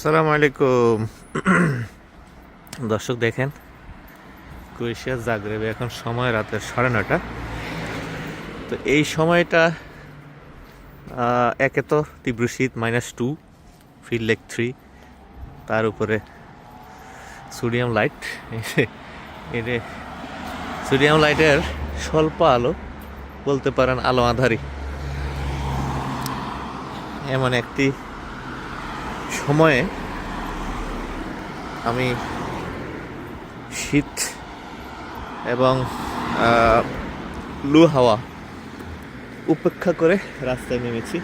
আসসালামু আলাইকুম। দর্শক দেখেন ক্রোয়েশিয়া জাগরেবে এখন সময় রাতের সাড়ে নটা তো এই সময়টা একে তো তীব্র শীত minus two feel like three তার উপরে সোডিয়াম লাইট এতে সোডিয়াম লাইটের স্বল্প আলো, বলতে পারেন আলো আধারি। এমন একটি সময়ে আমি শীত এবং লু হাওয়া উপেক্ষা করে রাস্তায় নেমেছি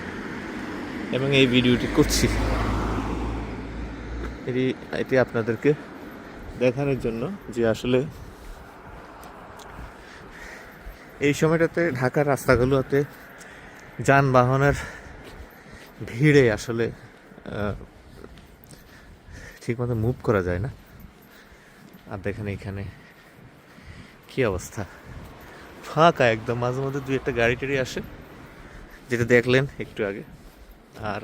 এবং এই ভিডিওটি করছি। এটি এটি আপনাদেরকে দেখানোর জন্য যে আসলে এই সময়টাতে ঢাকার রাস্তাগুলোতে যানবাহনের ভিড়ে আসলে ঠিকমতো মুভ করা যায় না। আর দেখেন এখানে কি অবস্থা। ফাঁকা একদম, মাঝে মধ্যে দুই একটা গাড়ি টাড়ি আসে, যেটা দেখলেন একটু আগে। আর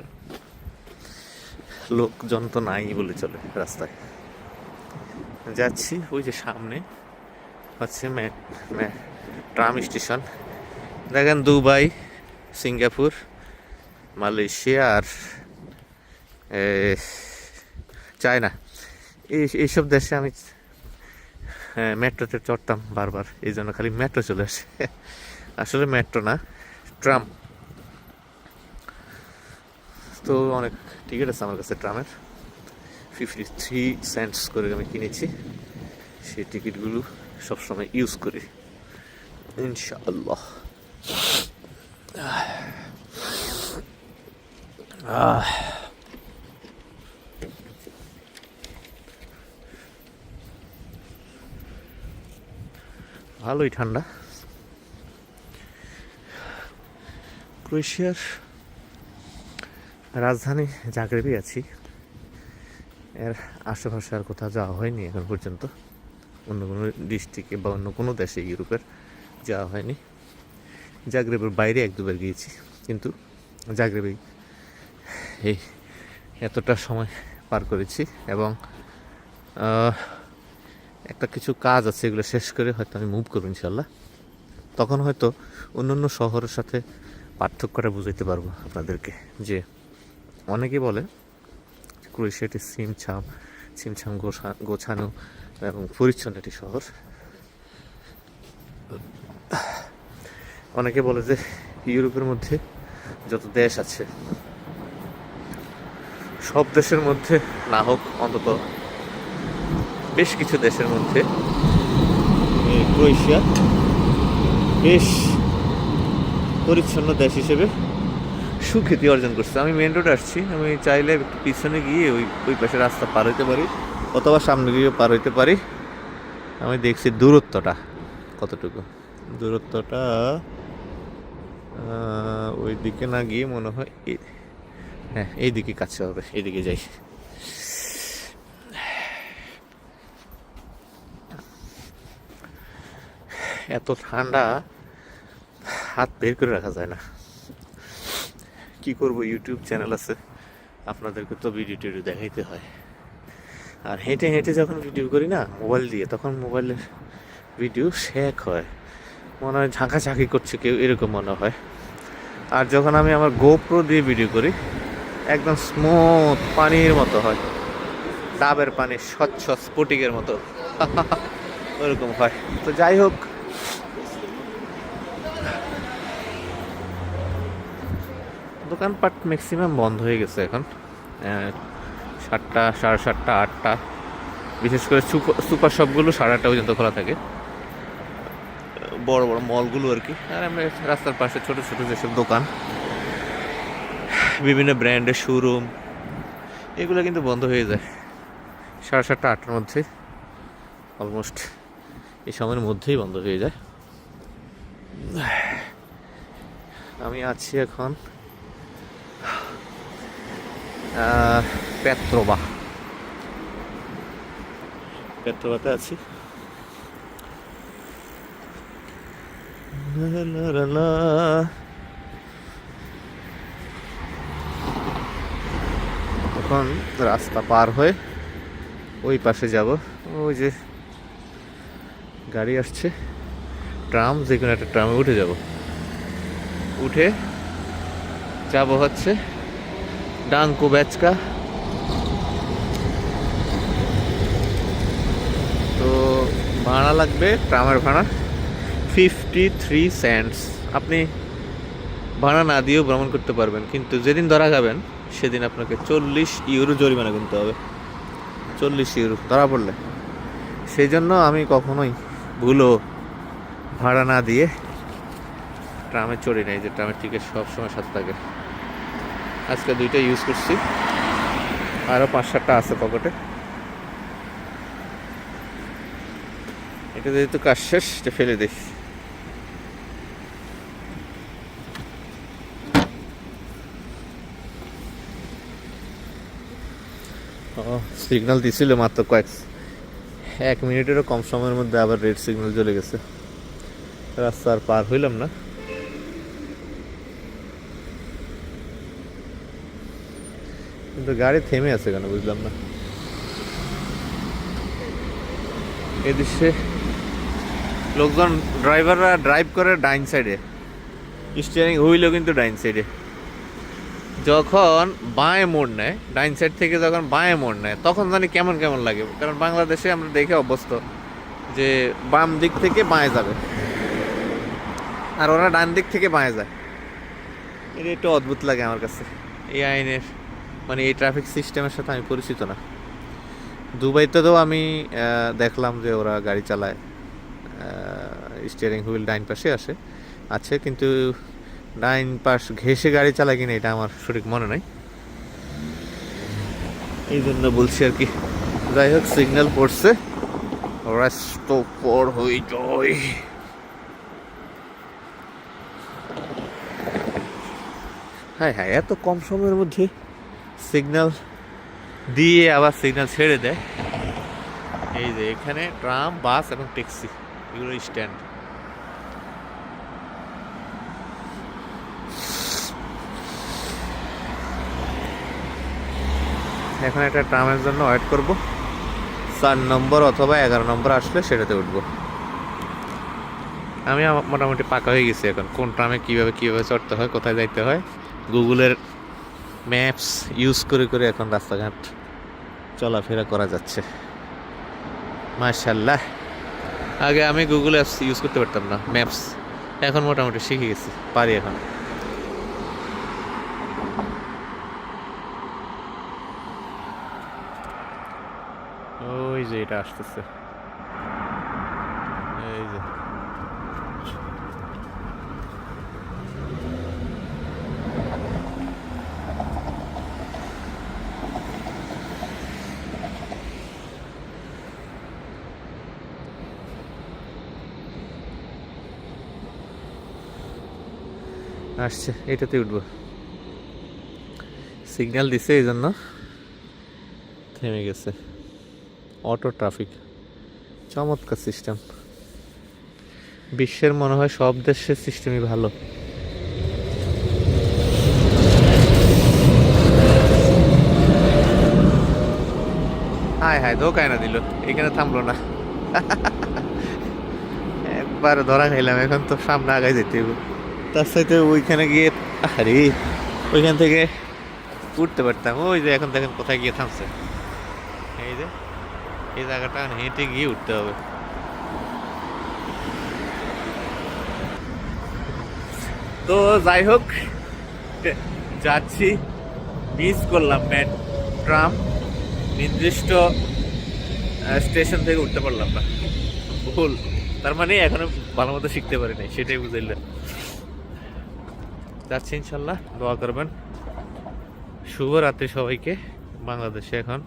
লোকজন তো নাই বলে চলে রাস্তায়। যাচ্ছি ওই যে সামনে, হচ্ছে ট্রাম স্টেশন। দেখেন দুবাই, সিঙ্গাপুর, মালয়েশিয়া আর এ, চায়না। এই এইসব দেশে আমি হ্যাঁ, মেট্রোতে চড়তাম বারবার। এই জন্য খালি মেট্রো চলে আসে। আসলে মেট্রো না ট্রাম। তো অনেক টিকিট আছে আমার কাছে ট্রামের। ফিফটি থ্রি সেন্টস করে আমি কিনেছি। সেই টিকিটগুলো সবসময় ইউজ করি। ইনশাআল্লাহ। আহ। ভালোই ঠান্ডা। ক্রোয়েশিয়ার রাজধানী জাগরেবে আছি। এর আশেপাশে আর কোথাও যাওয়া হয়নি এখন পর্যন্ত। অন্য কোনো ডিস্ট্রিক্টে বা অন্য কোনো দেশে ইউরোপের যাওয়া হয়নি। জাগরেবের বাইরে এক দুবার গিয়েছি, কিন্তু জাগরেবেই এই এতটা সময় পার করেছি এবং একটা কিছু কাজ আছে, এগুলো শেষ করে হয়তো আমি মুভ করব ইনশাল্লাহ তখন হয়তো অন্য অন্য শহরের সাথে পার্থক্যটা বুঝাইতে পারব আপনাদেরকে, যে অনেকে বলে ক্রোয়েশিয়াটি সিমছাম সিমছাম গোছা, গোছানো এবং পরিচ্ছন্ন একটি শহর। অনেকে বলে যে ইউরোপের মধ্যে যত দেশ আছে, সব দেশের মধ্যে না হোক, অন্তত বেশ কিছু দেশের মধ্যে। ক্রোয়েশিয়া বেশ পরিচ্ছন্ন দেশ হিসেবে। সুখ্যাতি অর্জন করছে। আমি মেন রোডে আসছি। আমি চাইলে একটু পিছনে গিয়ে ওই ওই পাশে রাস্তা পার হইতে পারি অথবা সামনে গিয়ে পার হইতে পারি। আমি দেখছি দূরত্বটা কতটুকু। দূরত্বটা ওই দিকে না গিয়ে মনে হয় হ্যাঁ এই দিকে কাছে হবে এইদিকে যাই। এত ঠান্ডা, হাত বের করে রাখা যায় না। কি করব, ইউটিউব চ্যানেল আছে, আপনাদেরকে তো ভিডিও টিডিও দেখাইতে হয়। আর হেঁটে হেঁটে যখন ভিডিও করি না, মোবাইল দিয়ে, তখন মোবাইলের ভিডিও শেক হয়। মনে হয় ঝাঁকাঝাঁকি করছে কেউ, এরকম মনে হয়। আর যখন আমি আমার গোপ্রো দিয়ে ভিডিও করি, একদম স্মুথ পানির মতো হয়। ডাবের পানি, স্বচ্ছ, স্ফটিকের মতো। ওরকম হয়। তো যাই হোক দোকানপাট ম্যাক্সিমাম বন্ধ হয়ে গেছে এখন। সাতটা, সাড়ে সাতটা, আটটা। বিশেষ করে সুপার সুপার শপগুলো সাড়ে আটটা পর্যন্ত খোলা থাকে। বড় বড় মলগুলো আর কি। আর আমরা রাস্তার পাশে ছোট ছোট যেসব দোকান, বিভিন্ন ব্র্যান্ডের শোরুম এগুলো কিন্তু বন্ধ হয়ে যায়। সাড়ে সাতটা, আটটার মধ্যে অলমোস্ট এই সময়ের মধ্যেই বন্ধ হয়ে যায়। আমি আছি এখন পেত্রোবা পেত্রোবাতে আছি। এখন রাস্তা পার হয়ে ওই পাশে যাব। ওই যে গাড়ি আসছে। ট্রাম যে কোনো একটা ট্রামে উঠে যাব। উঠে যাব হচ্ছে ডাঙ্কু বেচকা তো ভাড়া লাগবে ট্রামের ভাড়া ফিফটি থ্রি সেন্টস আপনি ভাড়া না দিয়েও ভ্রমণ করতে পারবেন, কিন্তু যেদিন ধরা খাবেন, সেদিন আপনাকে চল্লিশ ইউরো জরিমানা গুনতে হবে। চল্লিশ ইউরো ধরা পড়লে। সেই জন্য আমি কখনোই ভুলো ভাড়া না দিয়ে ট্রামে চড়ি নাই, যে ট্রামের টিকিট সবসময় সাথে থাকে। আজকে দুইটা ইউজ করছি। আরও পাঁচ সাতটা আছে পকেটে এটা যেহেতু কাজ শেষ, এটা ফেলে দিই। সিগনাল দিছিল মাত্র কয়েক এক মিনিটেরও কম সময়ের মধ্যে আবার রেড সিগনাল চলে গেছে। রাস্তা আর পার হইলাম না। কিন্তু গাড়ি থেমে আছে কেন বুঝলাম না। এই দৃশ্যে লোকজন, ড্রাইভাররা ড্রাইভ করে ডাইন সাইডে স্টিয়ারিং হুইলও কিন্তু ডাইন সাইডে যখন বাঁয়ে মোড় নেয় ডাইন সাইড থেকে যখন বাঁয়ে মোড় নেয়, তখন জানি কেমন কেমন লাগে। কারণ বাংলাদেশে আমরা দেখে অভ্যস্ত যে বাম দিক থেকে বাঁয়ে যাবে। আর ওরা ডান দিক থেকে বাঁয়ে যায়। এটা একটু অদ্ভুত লাগে আমার কাছে। এই আইনের মানে এই ট্রাফিক সিস্টেমের সাথে আমি পরিচিত না। দুবাইতে তো আমি দেখলাম যে ওরা গাড়ি চালায় স্টিয়ারিং হুইল ডাইন পাশে আসে, আছে, কিন্তু ডাইন পাশ ঘেসে গাড়ি চালায় কিনা এটা আমার সঠিক মনে নাই। এই জন্য বলছি আর কি। যাই হোক সিগন্যাল পড়ছে। রাস্তো পর যায়। হ্যাঁ হ্যাঁ এত কম সময়ের মধ্যে সিগন্যাল দিয়ে আবার সিগন্যাল ছেড়ে দেয়। এই যে এখানে ট্রাম বাস এবং ট্যাক্সি এগুলো স্ট্যান্ড এখন একটা ট্রামের জন্য ওয়েট করব। চার নম্বর অথবা এগারো নম্বর আসলে সেটাতে উঠবো। আমি মোটামুটি পাকা হয়ে গেছি এখন। কোন ট্রামে কীভাবে কীভাবে চড়তে হয়, কোথায় যাইতে হয়, গুগলের ম্যাপস ইউজ করে করে এখন রাস্তাঘাট চলাফেরা করা যাচ্ছে। মাশাল্লাহ আগে আমি গুগল অ্যাপস ইউজ করতে পারতাম না, ম্যাপস। এখন মোটামুটি শিখে গেছি, পারি এখন। ওই যে এটা আসতেছে এই যে আসছে এটাতে উঠবো। সিগন্যাল দিছে এই জন্য থেমে গেছে। অটো ট্রাফিক চমৎকার সিস্টেম বিশ্বের মনে হয় সব দেশের সিস্টেমই ভালো। হায় হায় ধোকায় না দিল। এখানে থামলো না। একবার ধরা খাইলাম, এখন তো সামনে আগায় যেতে হবে তার সাথে ওইখানে গিয়ে আরে ওইখান থেকে উঠতে পারতাম। ওই যে এখন দেখেন কোথায় গিয়ে থামছে। এই যে, এই জায়গাটা হেঁটে গিয়ে উঠতে হবে। তো যাই হোক যাচ্ছি। মিস করলাম ম্যান ট্রাম নির্দিষ্ট স্টেশন থেকে উঠতে পারলাম না। ভুল। তার মানে এখনও ভালো মতো শিখতে পারি নাই সেটাই বুঝাইলেন। যাচ্ছি ইনশাল্লাহ, দোয়া করবেন। শুভ শুভরাত্রি সবাইকে। বাংলাদেশে এখন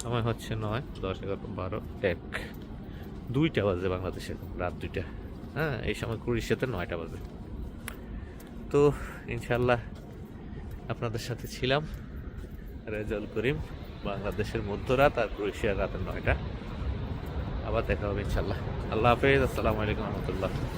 সময় হচ্ছে নয়, দশ এগারো, বারো, এক। দুইটা বাজে বাংলাদেশে রাত দুইটা। হ্যাঁ এই সময় ক্রোয়েশিয়াতে নয়টা বাজে। তো ইনশাল্লাহ আপনাদের সাথে ছিলাম, রেজাউল করিম, বাংলাদেশের মধ্যরাত আর ক্রোয়েশিয়ার রাতের নয়টা। আবার দেখা হবে ইনশাল্লাহ। আল্লাহ হাফেজ, আসসালামু আলাইকুম রহমতুল্লাহ।